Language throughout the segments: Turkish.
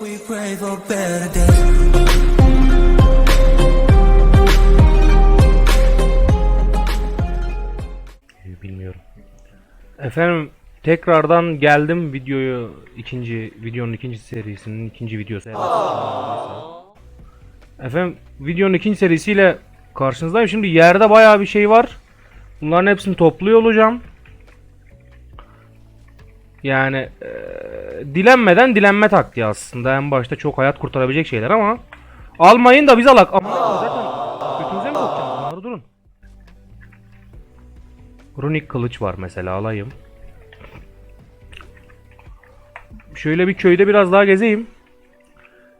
We pray for better days. Bilmiyorum. Efendim tekrardan geldim videoyu ikinci videonun ikinci serisinin ikinci videosu. Efendim videonun ikinci serisiyle karşınızdayım. Şimdi yerde bayağı bir şey var. Bunların hepsini topluyor olacağım. Yani eee, dilenmeden dilenme taktiği aslında. En başta çok hayat kurtarabilecek şeyler ama almayın da biz alak. Ama zaten götünüze mi sokacağım? Bunları durun. Runik kılıç var mesela alayım. Şöyle bir köyde biraz daha gezeyim.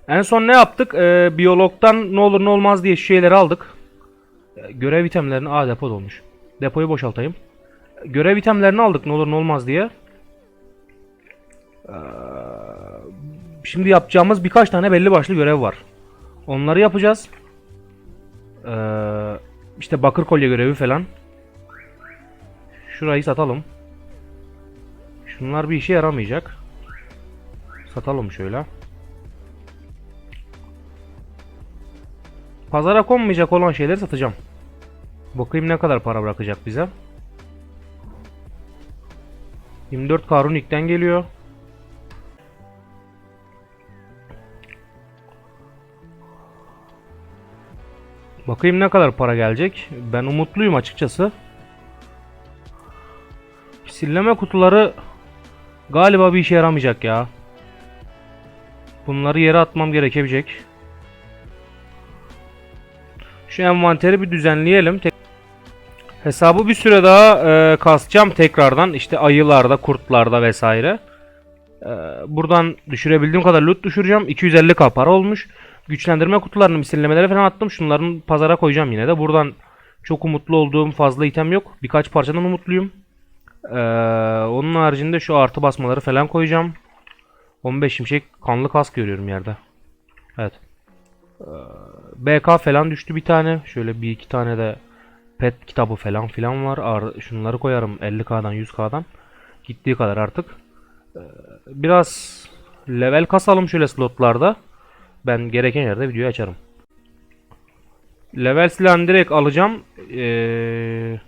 En son ne yaptık? Ee, biyologdan ne olur ne olmaz diye şeyleri aldık. Ee, görev itemlerini... Aa depo dolmuş. Depoyu boşaltayım. Görev itemlerini aldık ne olur ne olmaz diye. Ee, şimdi yapacağımız birkaç tane belli başlı görev var. Onları yapacağız. Ee, işte bakır kolye görevi falan. Şurayı satalım. Şunlar bir işe yaramayacak. Satalım şöyle. Pazara konmayacak olan şeyleri satacağım. Bakayım ne kadar para bırakacak bize. 24 Karunik'ten geliyor. Bakayım ne kadar para gelecek. Ben umutluyum açıkçası. Silleme kutuları galiba bir işe yaramayacak ya. Bunları yere atmam gerekebilecek. Şu envanteri bir düzenleyelim. Hesabı bir süre daha e, kasacağım tekrardan. İşte ayılarda, kurtlarda vesaire. E, buradan düşürebildiğim kadar loot düşüreceğim. 250k para olmuş. Güçlendirme kutularını misillemelere falan attım. Şunların pazara koyacağım yine de. Buradan çok umutlu olduğum fazla item yok. Birkaç parçadan umutluyum. Ee, onun haricinde şu artı basmaları falan koyacağım. 15 şimşek kanlı kask görüyorum yerde. Evet. Ee, BK falan düştü bir tane. Şöyle bir iki tane de pet kitabı falan filan var. Ar- şunları koyarım 50k'dan 100k'dan. Gittiği kadar artık. Ee, biraz level kasalım şöyle slotlarda. Ben gereken yerde videoyu açarım. Level silahını direkt alacağım. Eee...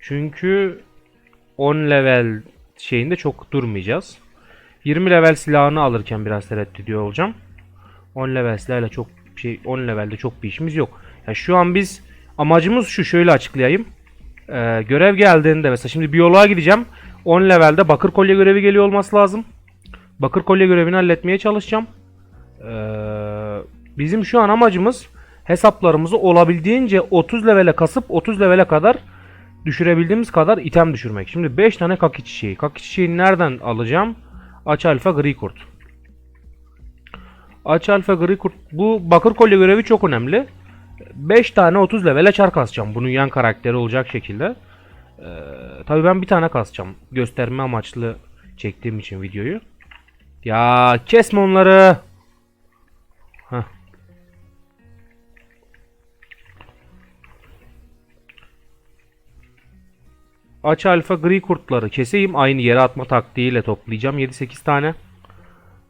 Çünkü 10 level şeyinde çok durmayacağız. 20 level silahını alırken biraz tereddüt olacağım. 10 level silahıyla çok şey 10 levelde çok bir işimiz yok. Yani şu an biz amacımız şu şöyle açıklayayım. Ee, görev geldiğinde mesela şimdi biyoloğa gideceğim. 10 levelde bakır kolye görevi geliyor olması lazım. Bakır kolye görevini halletmeye çalışacağım. Ee, bizim şu an amacımız hesaplarımızı olabildiğince 30 levele kasıp 30 levele kadar düşürebildiğimiz kadar item düşürmek. Şimdi 5 tane kaki çiçeği. Kaki çiçeğini nereden alacağım? Aç alfa gri kurt. Aç alfa gri kurt. Bu bakır kolye görevi çok önemli. 5 tane 30 levele çar kasacağım. Bunun yan karakteri olacak şekilde. Ee, tabii ben bir tane kasacağım. Gösterme amaçlı çektiğim için videoyu. Ya kesme onları. Heh. Aç alfa gri kurtları keseyim. Aynı yere atma taktiğiyle toplayacağım. 7-8 tane.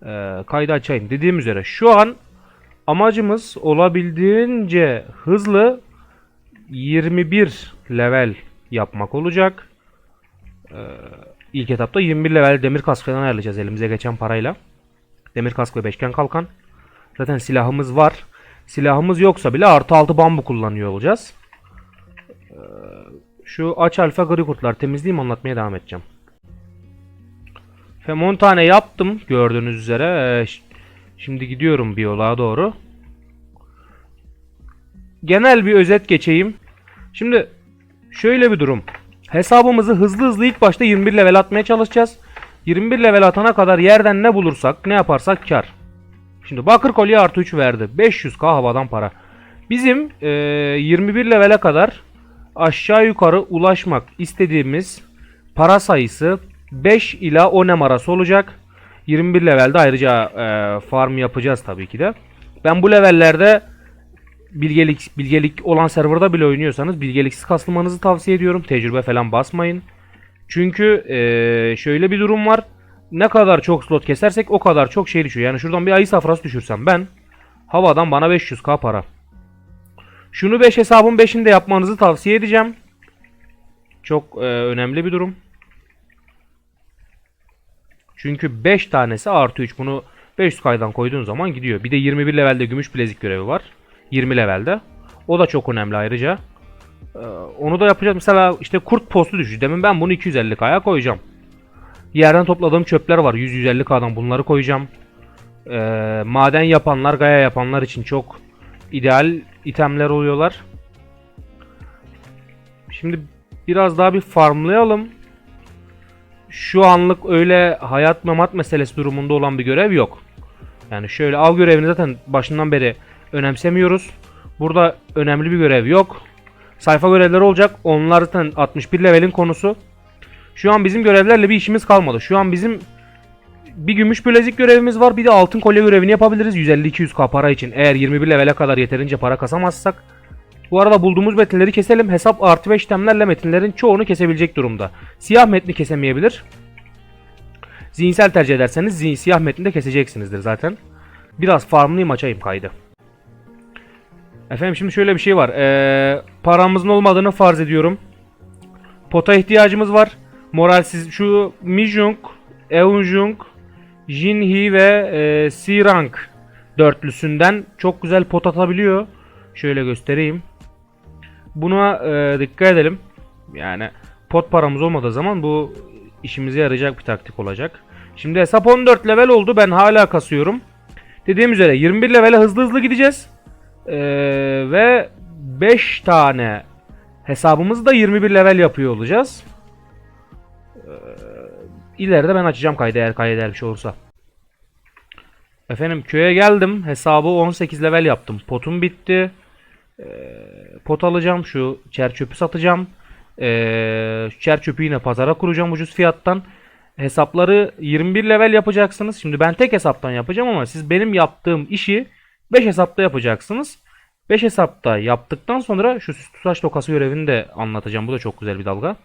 Ee, kaydı açayım. Dediğim üzere şu an amacımız olabildiğince hızlı 21 level yapmak olacak. Ee, ilk etapta 21 level demir kask falan ayarlayacağız elimize geçen parayla. Demir kask ve beşgen kalkan. Zaten silahımız var. Silahımız yoksa bile artı 6 bambu kullanıyor olacağız. Şu aç alfa gri kurtlar temizleyeyim anlatmaya devam edeceğim. Hem 10 tane yaptım gördüğünüz üzere. Ee, şimdi gidiyorum biyoloğa doğru. Genel bir özet geçeyim. Şimdi şöyle bir durum. Hesabımızı hızlı hızlı ilk başta 21 level atmaya çalışacağız. 21 level atana kadar yerden ne bulursak ne yaparsak kar. Şimdi bakır kolye artı 3 verdi. 500k havadan para. Bizim eee, 21 levele kadar aşağı yukarı ulaşmak istediğimiz para sayısı 5 ila 10 arası olacak. 21 levelde ayrıca e, farm yapacağız tabii ki de. Ben bu levellerde bilgelik bilgelik olan serverda bile oynuyorsanız bilgeliksiz kasılmanızı tavsiye ediyorum. Tecrübe falan basmayın. Çünkü e, şöyle bir durum var. ne kadar çok slot kesersek o kadar çok şey düşüyor. Yani şuradan bir ayı safrası düşürsem ben havadan bana 500k para. Şunu 5 hesabın 5'ini de yapmanızı tavsiye edeceğim. Çok e, önemli bir durum. Çünkü 5 tanesi artı 3 bunu 500 kaydan koyduğun zaman gidiyor. Bir de 21 levelde gümüş bilezik görevi var. 20 levelde. O da çok önemli ayrıca. Ee, onu da yapacağız. Mesela işte kurt postu düşüyor. Demin ben bunu 250k'ya koyacağım. Yerden topladığım çöpler var. 100-150k'dan bunları koyacağım. Ee, maden yapanlar, gaya yapanlar için çok ideal itemler oluyorlar. Şimdi biraz daha bir farmlayalım. Şu anlık öyle hayat memat meselesi durumunda olan bir görev yok. Yani şöyle av görevini zaten başından beri önemsemiyoruz. Burada önemli bir görev yok. Sayfa görevleri olacak. Onlar zaten 61 levelin konusu. Şu an bizim görevlerle bir işimiz kalmadı. Şu an bizim bir gümüş bilezik görevimiz var. Bir de altın kolye görevini yapabiliriz. 150-200k para için. Eğer 21 levele kadar yeterince para kasamazsak. Bu arada bulduğumuz metinleri keselim. Hesap artı 5 işlemlerle metinlerin çoğunu kesebilecek durumda. Siyah metni kesemeyebilir. Zihinsel tercih ederseniz zihin, siyah metni de keseceksinizdir zaten. Biraz farmlayayım açayım kaydı. Efendim şimdi şöyle bir şey var. Ee, paramızın olmadığını farz ediyorum. Pota ihtiyacımız var. Moralsiz şu Mijung, Eunjung, Jinhee ve e, C-Rank dörtlüsünden çok güzel pot atabiliyor. Şöyle göstereyim. Buna e, dikkat edelim. Yani pot paramız olmadığı zaman bu işimize yarayacak bir taktik olacak. Şimdi hesap 14 level oldu. Ben hala kasıyorum. Dediğim üzere 21 levele hızlı hızlı gideceğiz. Ee, ve 5 tane hesabımızı da 21 level yapıyor olacağız. Ee, ileride ben açacağım kaydı eğer kaydeder bir şey olursa. Efendim köye geldim. Hesabı 18 level yaptım. Potum bitti. Ee, pot alacağım. Şu çer çöpü satacağım. Ee, çer çöpü yine pazara kuracağım ucuz fiyattan. Hesapları 21 level yapacaksınız. Şimdi ben tek hesaptan yapacağım ama siz benim yaptığım işi 5 hesapta yapacaksınız. 5 hesapta yaptıktan sonra şu saç tokası görevini de anlatacağım. Bu da çok güzel bir dalga.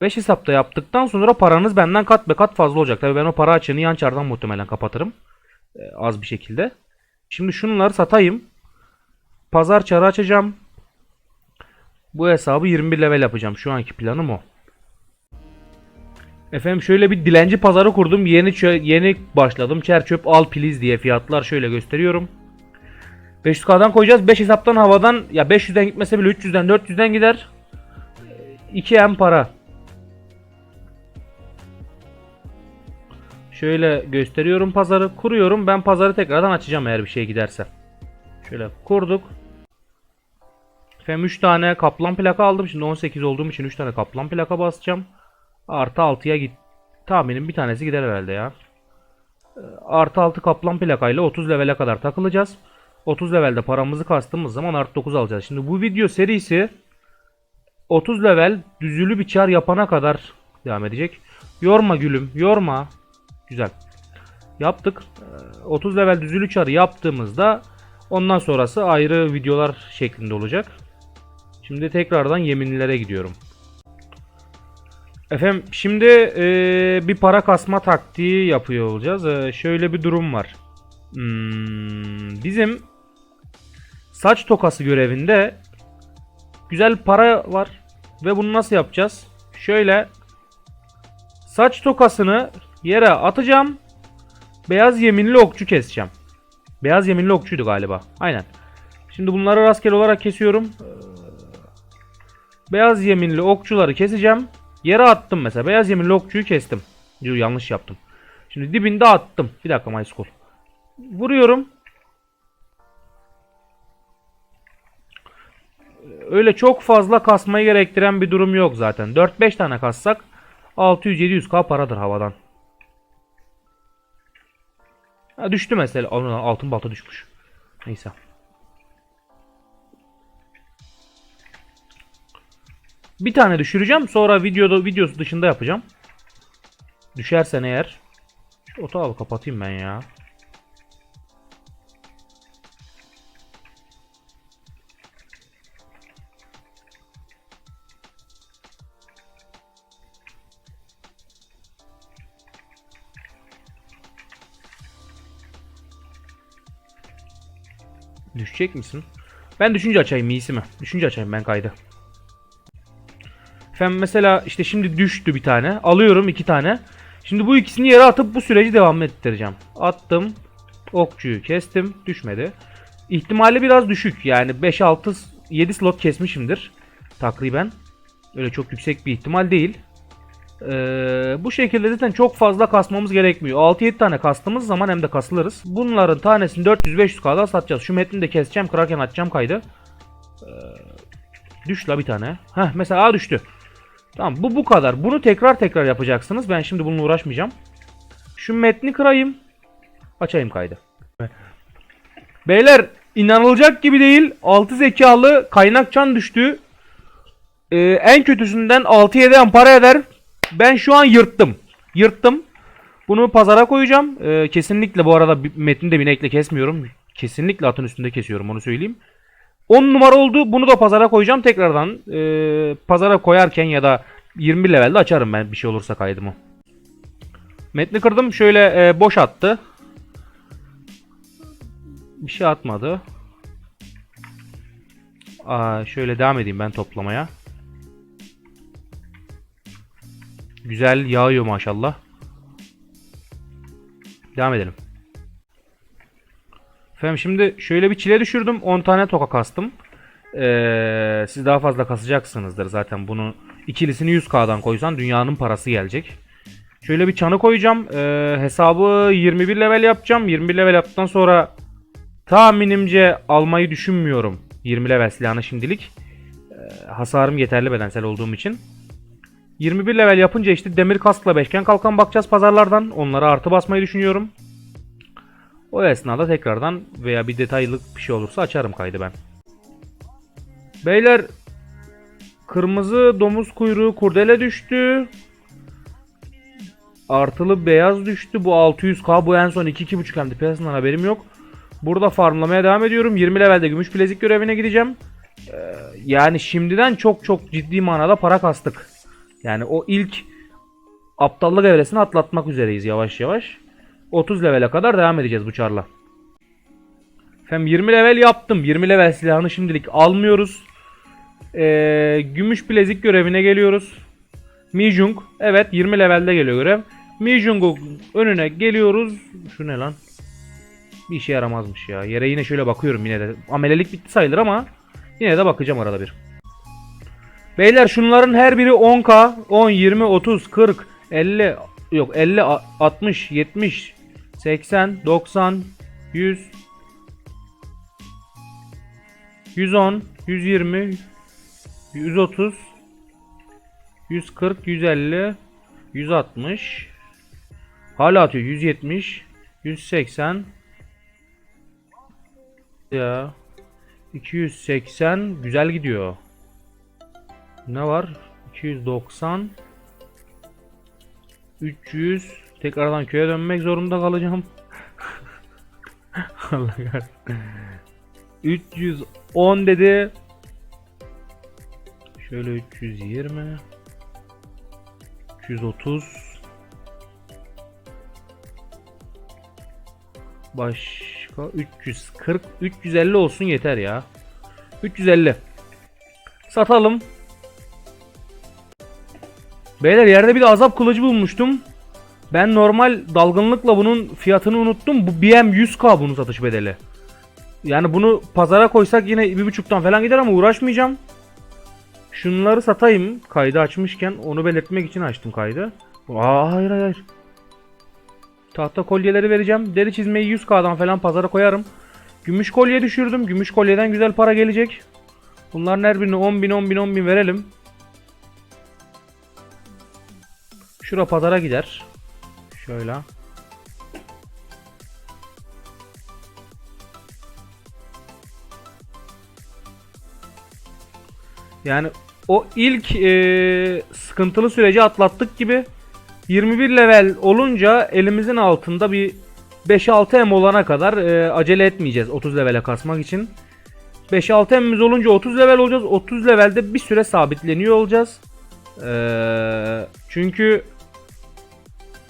5 hesapta yaptıktan sonra paranız benden kat be kat fazla olacak. Tabii ben o para açığını yan çardan muhtemelen kapatırım. Ee, az bir şekilde. Şimdi şunları satayım. Pazar çarı açacağım. Bu hesabı 21 level yapacağım. Şu anki planım o. Efendim şöyle bir dilenci pazarı kurdum. Yeni yeni başladım. Çer çöp al please diye fiyatlar şöyle gösteriyorum. 500k'dan koyacağız. 5 hesaptan havadan ya 500'den gitmese bile 300'den 400'den gider. 2 m para. Şöyle gösteriyorum pazarı. Kuruyorum. Ben pazarı tekrardan açacağım eğer bir şey giderse. Şöyle kurduk. Efendim 3 tane kaplan plaka aldım. Şimdi 18 olduğum için 3 tane kaplan plaka basacağım. Artı 6'ya git. Tahminim bir tanesi gider herhalde ya. Ee, Artı 6 kaplan plakayla 30 levele kadar takılacağız. 30 levelde paramızı kastığımız zaman artı 9 alacağız. Şimdi bu video serisi 30 level düzülü bir çar yapana kadar devam edecek. Yorma gülüm, yorma. Güzel. Yaptık. Ee, 30 level düzülü çarı yaptığımızda ondan sonrası ayrı videolar şeklinde olacak. Şimdi tekrardan yeminlilere gidiyorum. Efendim şimdi eee, bir para kasma taktiği yapıyor olacağız. Eee, şöyle bir durum var. Hmm, bizim saç tokası görevinde güzel para var ve bunu nasıl yapacağız? Şöyle saç tokasını yere atacağım. Beyaz yeminli okçu keseceğim. Beyaz yeminli okçuydu galiba. Aynen. Şimdi bunları rastgele olarak kesiyorum. Ee, Beyaz yeminli okçuları keseceğim. Yere attım mesela. Beyaz yeminli okçuyu kestim. Yo, yanlış yaptım. Şimdi dibinde attım. Bir dakika my school. Vuruyorum. Öyle çok fazla kasmayı gerektiren bir durum yok zaten. 4-5 tane kassak 600-700k paradır havadan. Ha, düştü mesela. Altın balta düşmüş. Neyse. Bir tane düşüreceğim. Sonra videoda videosu dışında yapacağım. Düşersen eğer. Şu otağı kapatayım ben ya. Düşecek misin? Ben düşünce açayım iyisi mi? Düşünce açayım ben kaydı. Efendim mesela işte şimdi düştü bir tane. Alıyorum iki tane. Şimdi bu ikisini yere atıp bu süreci devam ettireceğim. Attım. Okçuyu kestim. Düşmedi. İhtimali biraz düşük. Yani 5 6 7 slot kesmişimdir. Takriben. Öyle çok yüksek bir ihtimal değil. Ee, bu şekilde zaten çok fazla kasmamız gerekmiyor. 6-7 tane kastığımız zaman hem de kasılırız. Bunların tanesini 400-500k'dan satacağız. Şu metni de keseceğim. Kırarken açacağım kaydı. Ee, düş la bir tane. Heh mesela A düştü. Tamam bu bu kadar. Bunu tekrar tekrar yapacaksınız. Ben şimdi bununla uğraşmayacağım. Şu metni kırayım. Açayım kaydı. Beyler inanılacak gibi değil. 6 zekalı kaynakçan düştü. Ee, en kötüsünden 6-7 ampara eder. Ben şu an yırttım. Yırttım. Bunu pazara koyacağım. Ee, kesinlikle bu arada metni de binekle kesmiyorum. Kesinlikle atın üstünde kesiyorum onu söyleyeyim. 10 numara oldu. Bunu da pazara koyacağım tekrardan. Ee, pazara koyarken ya da 21 levelde açarım ben bir şey olursa kaydımı. Metni kırdım. Şöyle e, boş attı. Bir şey atmadı. Aa, şöyle devam edeyim ben toplamaya. Güzel yağıyor maşallah. Devam edelim. Efendim şimdi şöyle bir çile düşürdüm. 10 tane toka kastım. Ee, siz daha fazla kasacaksınızdır zaten bunu. ikilisini 100k'dan koysan dünyanın parası gelecek. Şöyle bir çanı koyacağım. Ee, hesabı 21 level yapacağım. 21 level yaptıktan sonra tahminimce almayı düşünmüyorum. 20 level silahını şimdilik. Ee, hasarım yeterli bedensel olduğum için. 21 level yapınca işte demir kaskla beşgen kalkan bakacağız pazarlardan. Onlara artı basmayı düşünüyorum. O esnada tekrardan veya bir detaylık bir şey olursa açarım kaydı ben. Beyler kırmızı domuz kuyruğu kurdele düştü. Artılı beyaz düştü. Bu 600k bu en son 2-2.5 hem de piyasasından haberim yok. Burada farmlamaya devam ediyorum. 20 levelde gümüş bilezik görevine gideceğim. Ee, yani şimdiden çok çok ciddi manada para kastık. Yani o ilk aptallık evresini atlatmak üzereyiz yavaş yavaş. 30 levele kadar devam edeceğiz bu çarla. Efendim 20 level yaptım. 20 level silahını şimdilik almıyoruz. Ee, gümüş bilezik görevine geliyoruz. Mijung. Evet 20 levelde geliyor görev. Mijung'un önüne geliyoruz. Şu ne lan? Bir işe yaramazmış ya. Yere yine şöyle bakıyorum yine de. Amelelik bitti sayılır ama yine de bakacağım arada bir. Beyler şunların her biri 10k, 10, 20, 30, 40, 50, yok 50, a- 60, 70, 80, 90, 100, 110, 120, 130, 140, 150, 160, hala atıyor 170, 180, ya 280 güzel gidiyor. Ne var? 290 300 Tekrardan köye dönmek zorunda kalacağım. Allah kahretsin. 310 dedi. Şöyle 320 330 Başka 340 350 olsun yeter ya. 350 Satalım. Beyler yerde bir de azap kılıcı bulmuştum. Ben normal dalgınlıkla bunun fiyatını unuttum. Bu BM 100k bunun satış bedeli. Yani bunu pazara koysak yine 1.5'tan falan gider ama uğraşmayacağım. Şunları satayım. Kaydı açmışken onu belirtmek için açtım kaydı. Aa hayır hayır. Tahta kolyeleri vereceğim. Deri çizmeyi 100k'dan falan pazara koyarım. Gümüş kolye düşürdüm. Gümüş kolyeden güzel para gelecek. Bunların her birini 10 bin 10 bin 10 bin verelim. Şura pazara gider. Şöyle. Yani o ilk e, sıkıntılı süreci atlattık gibi 21 level olunca elimizin altında bir 5-6 M olana kadar e, acele etmeyeceğiz 30 levele kasmak için. 5-6 M'imiz olunca 30 level olacağız. 30 levelde bir süre sabitleniyor olacağız. Ee, çünkü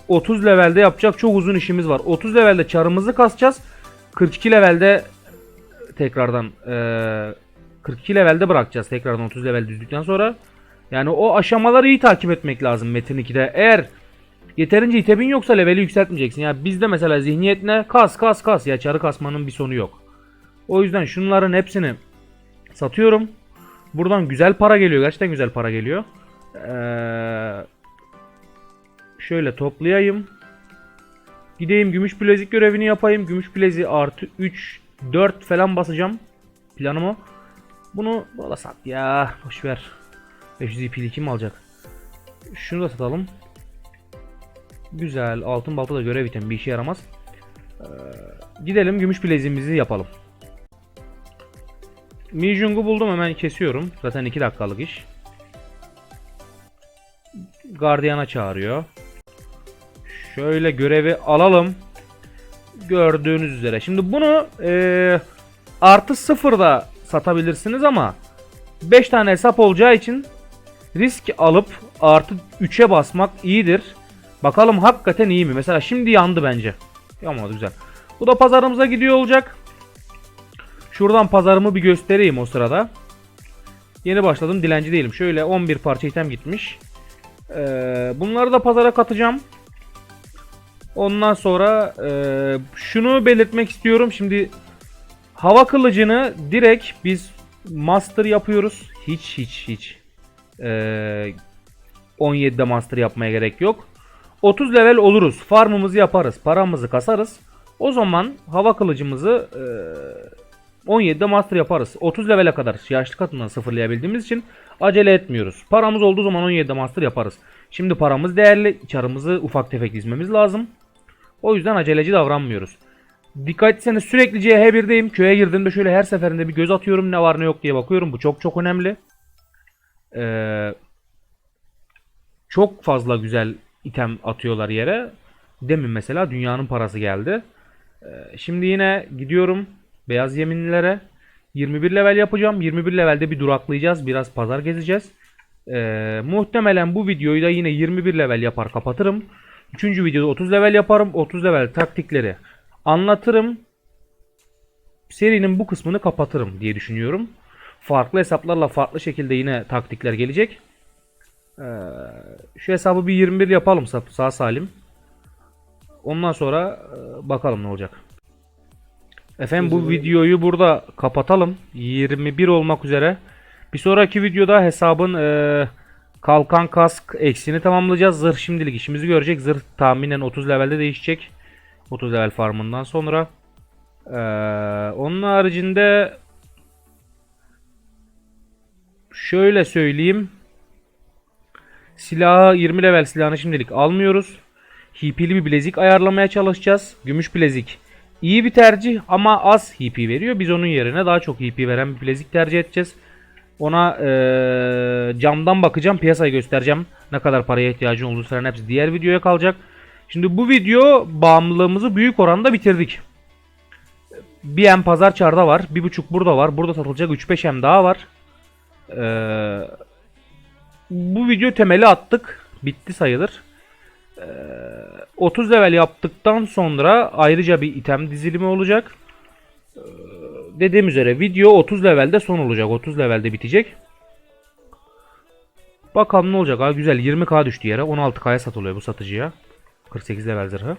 30 levelde yapacak çok uzun işimiz var. 30 levelde çarımızı kasacağız. 42 levelde tekrardan eee 42 levelde bırakacağız tekrardan 30 level düzdükten sonra. Yani o aşamaları iyi takip etmek lazım Metin 2'de. Eğer yeterince item'in yoksa leveli yükseltmeyeceksin. Ya bizde mesela zihniyet ne? Kas kas kas. Ya çarı kasmanın bir sonu yok. O yüzden şunların hepsini satıyorum. Buradan güzel para geliyor. Gerçekten güzel para geliyor. Ee, şöyle toplayayım. Gideyim gümüş bilezik görevini yapayım. Gümüş bileziği artı 3 4 falan basacağım. Planım o. Bunu valla sat ya. Boş ver. 500 ipili kim alacak? Şunu da satalım. Güzel. Altın balta da görev item bir işe yaramaz. Ee, gidelim gümüş bileziğimizi yapalım. Mijung'u buldum hemen kesiyorum. Zaten 2 dakikalık iş. Gardiyana çağırıyor. Şöyle görevi alalım. Gördüğünüz üzere. Şimdi bunu eee artı sıfırda satabilirsiniz ama 5 tane hesap olacağı için risk alıp artı 3'e basmak iyidir. Bakalım hakikaten iyi mi? Mesela şimdi yandı bence. Yanmadı güzel. Bu da pazarımıza gidiyor olacak. Şuradan pazarımı bir göstereyim o sırada. Yeni başladım dilenci değilim. Şöyle 11 parça item gitmiş. Ee, bunları da pazara katacağım. Ondan sonra e, şunu belirtmek istiyorum. Şimdi hava kılıcını direkt biz master yapıyoruz. Hiç hiç hiç. Ee, 17'de master yapmaya gerek yok. 30 level oluruz. Farmımızı yaparız. Paramızı kasarız. O zaman hava kılıcımızı e, 17'de master yaparız. 30 levele kadar yaşlı katından sıfırlayabildiğimiz için acele etmiyoruz. Paramız olduğu zaman 17'de master yaparız. Şimdi paramız değerli. Çarımızı ufak tefek dizmemiz lazım. O yüzden aceleci davranmıyoruz. Dikkat etseniz sürekli CH1'deyim. Köye girdiğimde şöyle her seferinde bir göz atıyorum ne var ne yok diye bakıyorum. Bu çok çok önemli. Ee, çok fazla güzel item atıyorlar yere. Demin mesela dünyanın parası geldi. Ee, şimdi yine gidiyorum beyaz yeminlilere. 21 level yapacağım. 21 levelde bir duraklayacağız. Biraz pazar gezeceğiz. Ee, muhtemelen bu videoyu da yine 21 level yapar kapatırım. Üçüncü videoda 30 level yaparım. 30 level taktikleri anlatırım. Serinin bu kısmını kapatırım diye düşünüyorum. Farklı hesaplarla farklı şekilde yine taktikler gelecek. Ee, şu hesabı bir 21 yapalım sa- sağ salim. Ondan sonra e, bakalım ne olacak. Efendim bu videoyu burada kapatalım. 21 olmak üzere. Bir sonraki videoda hesabın e, kalkan kask eksini tamamlayacağız. Zırh şimdilik işimizi görecek. Zırh tahminen 30 levelde değişecek. 30 level farmından sonra. Ee, onun haricinde şöyle söyleyeyim. Silahı 20 level silahını şimdilik almıyoruz. HP'li bir bilezik ayarlamaya çalışacağız. Gümüş bilezik iyi bir tercih ama az HP veriyor. Biz onun yerine daha çok HP veren bir bilezik tercih edeceğiz. Ona eee, camdan bakacağım. Piyasayı göstereceğim. Ne kadar paraya ihtiyacın falan hepsi diğer videoya kalacak. Şimdi bu video bağımlılığımızı büyük oranda bitirdik. Bir M pazar çarda var. Bir buçuk burada var. Burada satılacak 3-5 M daha var. Eee, bu video temeli attık. Bitti sayılır. Eee, 30 level yaptıktan sonra ayrıca bir item dizilimi olacak. Eee, dediğim üzere video 30 levelde son olacak. 30 levelde bitecek. Bakalım ne olacak. Ha, güzel 20k düştü yere. 16k'ya satılıyor bu satıcıya. 48 level zırhı.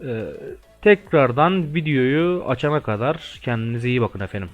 Ee, tekrardan videoyu açana kadar kendinize iyi bakın efendim.